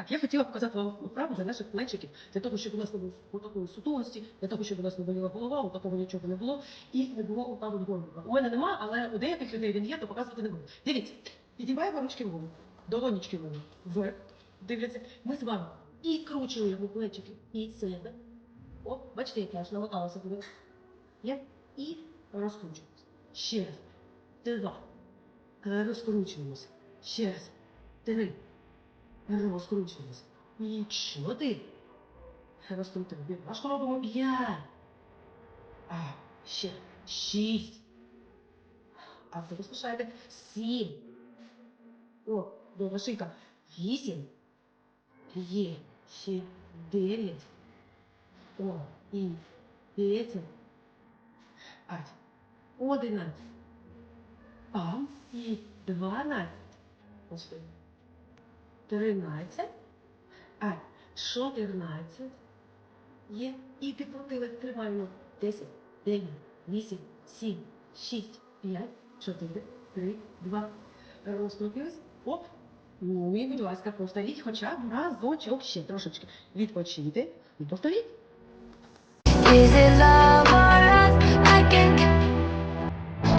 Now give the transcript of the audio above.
Так, я хотіла показати вам вправу для наших плечиків, для того, щоб у нас не було такої сутулості, для того, щоб у нас не боліла голова, у такого нічого не було, і не було упаду горбика. У мене нема, але у деяких людей він є, то показувати не буду. Дивіться, підіймаємо ручки вгору, долонічки вгору, вверх, дивляться. Ми з вами і кручуємо плечики, і себе. О, бачите, як я аж намоталася буде. Є? І розкручуємося. Ще раз. Два. Розкручуємося. Ще раз. Три. Розкручуємося. І чотири. Розкрутимо. Важко робимо п'ять. А, ще. Шість. А ви розпишаєте. Сім. О, довга шийка. Вісім. Є. Ще дев'ять. О, і десять. Ать. Одинадцять. А, і дванадцять. Господи. Тринадцять. А, чотирнадцять. Є. І підкрутили триваємо 10, 9, 8, 7, 6, 5, 4, 3, 2. Розкрутились. Оп. Ну і, будь ласка, повторіть хоча б разочок ще трошечки. Відпочити і повторіть.